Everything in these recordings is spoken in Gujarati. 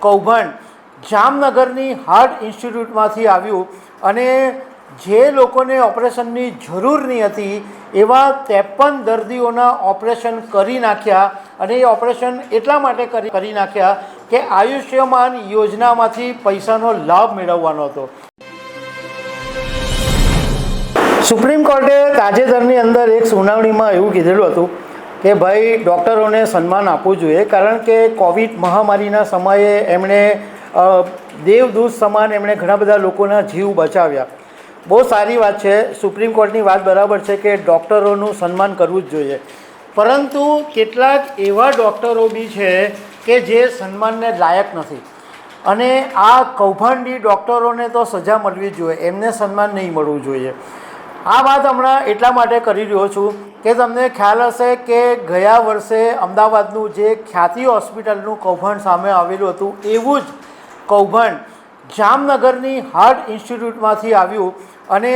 કૌભાંડ જામનગરની હાર્ટ ઇન્સ્ટિટ્યૂટમાંથી આવ્યું અને જે લોકોને ઓપરેશનની જરૂર નહીં હતી, એવા ત્રેપન દર્દીઓના ઓપરેશન કરી નાખ્યા અને એ ઓપરેશન એટલા માટે કરી નાખ્યા કે આયુષ્યમાન યોજનામાંથી પૈસાનો લાભ મેળવવાનો હતો. સુપ્રીમ કોર્ટે તાજેતરની અંદર એક સુનાવણીમાં એવું કીધેલું હતું કે ભાઈ, ડૉક્ટરોને સન્માન આપવું જોઈએ. કારણ કે કોવિડ મહામારીના સમયે એમણે દેવદૂત સમાન એમણે ઘણા બધા લોકોના જીવ બચાવ્યા. બહુ સારી વાત છે. સુપ્રીમ કોર્ટની વાત બરાબર છે કે ડૉક્ટરોનું સન્માન કરવું જ જોઈએ. પરંતુ કેટલાક એવા ડૉક્ટરો બી છે કે જે સન્માનને લાયક નથી. અને આ કૌભાંડી ડૉક્ટરોને તો સજા મળવી જોઈએ. એમને સન્માન નહીં મળવું જોઈએ. આ વાત હમણાં એટલા માટે કરી રહ્યો છું કે તમને ખ્યાલ હશે કે ગયા વર્ષે અમદાવાદનું જે ખ્યાતિ હોસ્પિટલનું કૌભાંડ સામે આવેલું હતું, એવું જ કૌભાંડ જામનગરની હાર્ટ ઇન્સ્ટિટ્યૂટમાંથી આવ્યું અને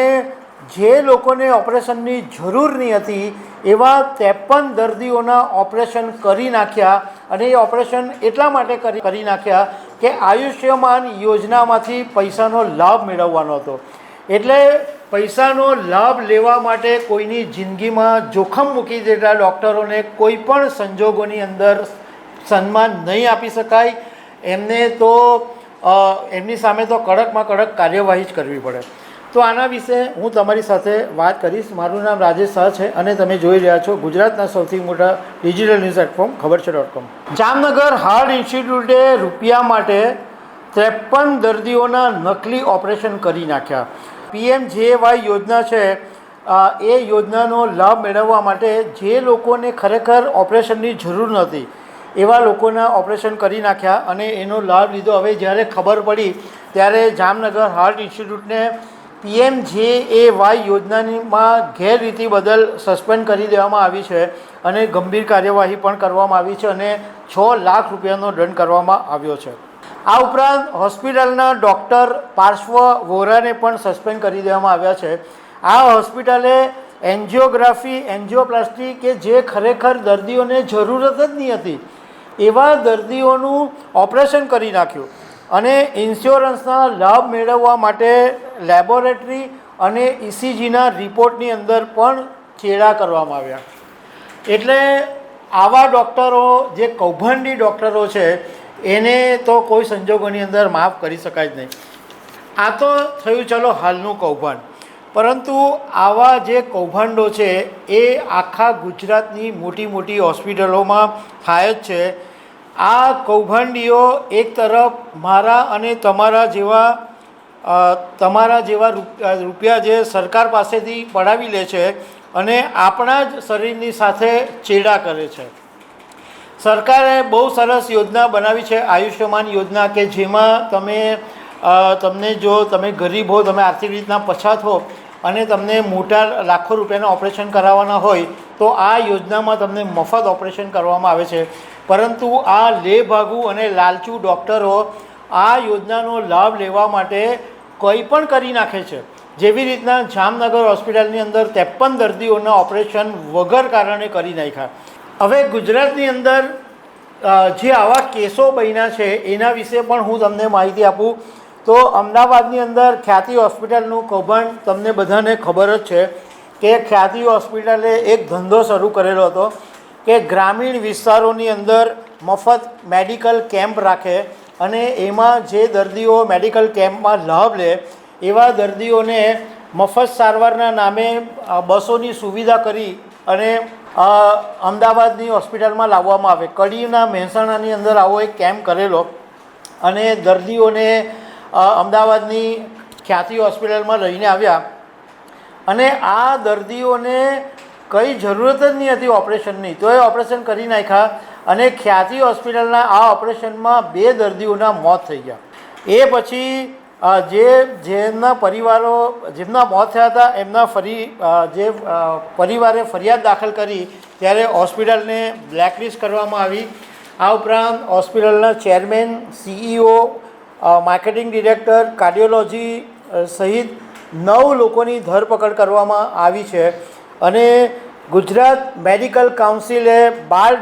જે લોકોને ઓપરેશનની જરૂર નહીં હતી, એવા ત્રેપન દર્દીઓના ઓપરેશન કરી નાખ્યા અને એ ઓપરેશન એટલા માટે કરી નાખ્યા કે આયુષ્યમાન યોજનામાંથી પૈસાનો લાભ મેળવવાનો હતો. એટલે પૈસાનો લાભ લેવા માટે કોઈની જિંદગીમાં જોખમ મૂકી દેતા ડૉક્ટરોને કોઈ પણ સંજોગોની અંદર સન્માન નહીં આપી શકાય. એમને તો એમની સામે તો કડકમાં કડક કાર્યવાહી જ કરવી પડે. તો આના વિશે હું તમારી સાથે વાત કરીશ. મારું નામ રાજેશ શાહ છે અને તમે જોઈ રહ્યા છો ગુજરાતના સૌથી મોટા ડિજિટલ ન્યૂઝ પ્લેટફોર્મ, ખબર છે ડોટ કોમ જામનગર હાર્ટ ઇન્સ્ટિટ્યૂટે રૂપિયા માટે ત્રેપન દર્દીઓના નકલી ઓપરેશન કરી નાખ્યા. પીએમ જે વાય યોજના છે એ યોજનાનો લાભ મેળવવા માટે જે લોકોને ખરેખર ઓપરેશનની જરૂર નહોતી, એવા લોકોના ઓપરેશન કરી નાખ્યા અને એનો લાભ લીધો. હવે જ્યારે ખબર પડી, ત્યારે જામનગર હાર્ટ ઇન્સ્ટિટ્યૂટને પીએમ જે એ વાય યોજનામાં ગેરરીતિ બદલ સસ્પેન્ડ કરી દેવામાં આવી છે અને ગંભીર કાર્યવાહી પણ કરવામાં આવી છે અને છ લાખ રૂપિયાનો દંડ કરવામાં આવ્યો છે. આ ઉપરાંત હોસ્પિટલના ડૉક્ટર પાર્શ્વ વોરાને પણ સસ્પેન્ડ કરી દેવામાં આવ્યા છે. આ હોસ્પિટલે એન્જિયોગ્રાફી, એન્જિયોપ્લાસ્ટી કે જે ખરેખર દર્દીઓને જરૂરત જ નહીં હતી, એવા દર્દીઓનું ઓપરેશન કરી નાખ્યું અને ઇન્સ્યોરન્સના લાભ મેળવવા માટે લેબોરેટરી અને ઇસીજીના રિપોર્ટની અંદર પણ ચેડા કરવામાં આવ્યા. એટલે આવા ડૉક્ટરો, જે કૌભાંડી ડૉક્ટરો છે એને તો કોઈ સંજોગોની અંદર માફ કરી શકાય જ નહીં. આ તો થયું, ચલો, હાલનું કૌભાંડ. પરંતુ આવા જે કૌભાંડો છે, એ આખા ગુજરાતની મોટી મોટી હોસ્પિટલોમાં થાય જ છે. આ કૌભાંડીઓ એક તરફ મારા અને તમારા જેવા તમારા જેવા રૂપિયા જે સરકાર પાસેથી પડાવી લે છે અને આપણા જ શરીરની સાથે ચેડા કરે છે. સરકારે બહુ સરસ યોજના બનાવી છે આયુષ્યમાન યોજના કે જેમાં તમે તમને જો તમે ગરીબ હો, તમે આર્થિક રીતના પછાત હો અને તમને મોટા લાખો રૂપિયાના ઓપરેશન કરાવવાના હોય, તો આ યોજનામાં તમને મફત ઓપરેશન કરવામાં આવે છે. પરંતુ આ લેભાગુ અને લાલચુ ડૉક્ટરો આ યોજનાનો લાભ લેવા માટે કંઈ પણ કરી નાખે છે. જેવી રીતના જામનગર હોસ્પિટલની અંદર ત્રેપન દર્દીઓના ઓપરેશન વગર કારણે કરી નાખ્યા. હવે ગુજરાતની અંદર જે આવા કેસો બન્યા છે, એના વિશે પણ હું તમને માહિતી આપું. તો અમદાવાદની અંદર ખ્યાતિ હોસ્પિટલનું કૌભાંડ તમને બધાને ખબર જ છે કે ખ્યાતિ હોસ્પિટલે એક ધંધો શરૂ કરેલો હતો કે ગ્રામીણ વિસ્તારોની અંદર મફત મેડિકલ કેમ્પ રાખે અને એમાં જે દર્દીઓ મેડિકલ કેમ્પમાં લાભ લે, એવા દર્દીઓને મફત સારવારના નામે બસોની સુવિધા કરી અને અમદાવાદની હોસ્પિટલમાં લાવવામાં આવે. કડીના મહેસાણાની અંદર આવો એક કેમ્પ કરેલો અને દર્દીઓને અમદાવાદની ખ્યાતિ હોસ્પિટલમાં લઈને આવ્યા. અને આ દર્દીઓને કંઈ જરૂરત જ નહીં હતી ઓપરેશનની. તો એ ઓપરેશન કરી નાખ્યા અને ખ્યાતિ હોસ્પિટલના આ ઓપરેશનમાં બે દર્દીઓના મોત થઈ ગયા. એ પછી જે જેમના પરિવારો, જેમના મોત થયા હતા, એમના ફરી જે પરિવારે ફરિયાદ દાખલ કરી, ત્યારે હોસ્પિટલને બ્લેકલિસ્ટ કરવામાં આવી. આ ઉપરાંત હોસ્પિટલના chairman, CEO marketing director, cardiology સહિત નવ લોકોની ધરપકડ કરવામાં આવી છે. અને ગુજરાત મેડિકલ કાઉન્સિલે બાર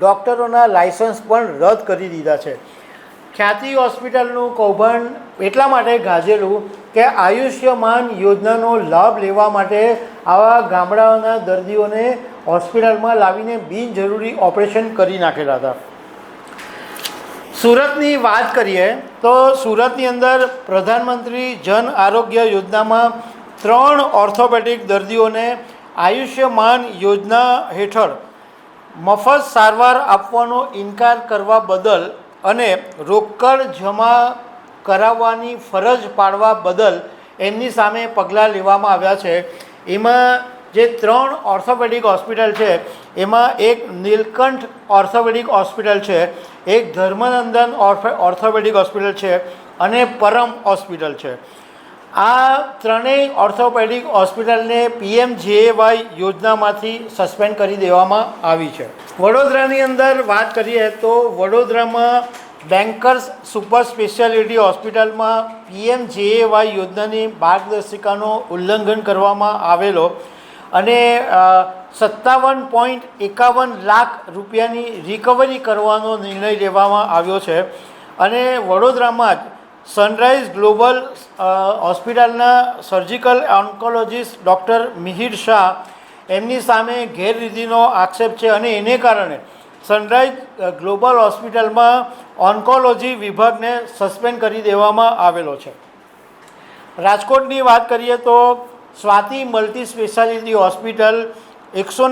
ડૉક્ટરોના લાયસન્સ પણ રદ કરી દીધા છે. ખ્યાતિ હોસ્પિટલનું કૌભાંડ એટલા માટે ગાજેલું કે આયુષ્યમાન યોજનાનો લાભ લેવા માટે આવા ગામડાઓના દર્દીઓને હોસ્પિટલમાં લાવીને બિનજરૂરી ઓપરેશન કરી નાખેલા હતા. સુરતની વાત કરીએ તો સુરતની અંદર પ્રધાનમંત્રી જન આરોગ્ય યોજનામાં ત્રણ ઓર્થોપેડિક દર્દીઓને આયુષ્યમાન યોજના હેઠળ મફત સારવાર આપવાનો ઇનકાર કરવા બદલ અને રોકડ જમા કરાવવાની ફરજ પાડવા બદલ એમની સામે પગલાં લેવામાં આવ્યા છે. એમાં જે ત્રણ ઓર્થોપેડિક હોસ્પિટલ છે, એમાં એક નીલકંઠ ઓર્થોપેડિક હોસ્પિટલ છે, એક ધર્મનંદન ઓર્થો ઓર્થોપેડિક હોસ્પિટલ છે અને પરમ હોસ્પિટલ છે. આ ત્રણેય ઓર્થોપેડિક હોસ્પિટલને પીએમ જેએવાય યોજનામાંથી સસ્પેન્ડ કરી દેવામાં આવી છે. વડોદરાની અંદર વાત કરીએ તો વડોદરામાં બેન્કર્સ સુપર સ્પેશિયાલિટી હોસ્પિટલમાં પીએમ જેએવાય યોજનાની માર્ગદર્શિકાનો ઉલ્લંઘન કરવામાં આવેલો અને સત્તાવન પોઈન્ટ એકાવન લાખ રૂપિયાની રિકવરી કરવાનો નિર્ણય લેવામાં આવ્યો છે. અને વડોદરામાં જ સનરાઈઝ ગ્લોબલ હોસ્પિટલના surgical oncologist doctor Mihir Shah એમની સામે ગેરરીતિનો આક્ષેપ છે અને એને કારણે સનરાઈઝ ગ્લોબલ હોસ્પિટલમાં ઓન્કોલોજી વિભાગને સસ્પેન્ડ કરી દેવામાં આવેલો છે. રાજકોટની વાત કરીએ તો સ્વાતિ મલ્ટી સ્પેશિયાલિટી હોસ્પિટલ એકસો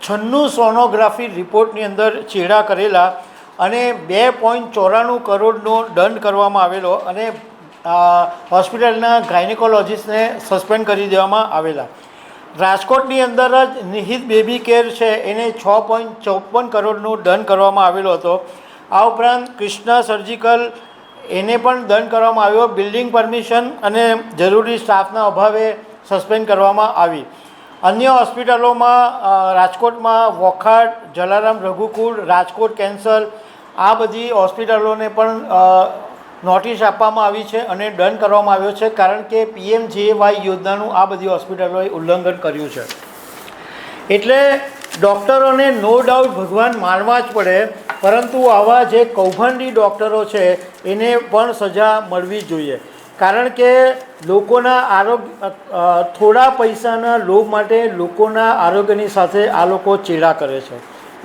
છન્નું સોનોગ્રાફી રિપોર્ટની અંદર ચેડા કરેલા અને બે પોઈન્ટ ચોરાણું કરોડનો દંડ કરવામાં આવેલો અને હોસ્પિટલના ગાયનેકોલોજીસ્ટને સસ્પેન્ડ કરી દેવામાં આવેલા. રાજકોટની અંદર જ નિહિત બેબી કેર છે, એને છ પોઈન્ટ ચોપન કરોડનો દંડ કરવામાં આવેલો હતો. આ ઉપરાંત કૃષ્ણા સર્જિકલ એને પણ દંડ કરવામાં આવ્યો. બિલ્ડિંગ પરમિશન અને જરૂરી સ્ટાફના અભાવે સસ્પેન્ડ કરવામાં આવી. અન્ય હોસ્પિટલોમાં રાજકોટમાં વોખાડ, જલારામ રઘુકુળ, રાજકોટ કેન્સર આ બધી હોસ્પિટલોને પણ નોટિસ આપવામાં આવી છે અને દંડ કરવામાં આવ્યો છે કારણ કે પીએમ જેવાય યોજનાનું આ બધી હોસ્પિટલોએ ઉલ્લંઘન કર્યું છે. એટલે ડૉક્ટરોને નો ડાઉટ ભગવાન માનવા જ પડે, પરંતુ આવા જે કૌભાંડી ડૉક્ટરો છે, એને પણ સજા મળવી જોઈએ. કારણ કે લોકોના આરોગ્ય થોડા પૈસાના લોભ માટે લોકોના આરોગ્યની સાથે આ લોકો ચેડા કરે છે.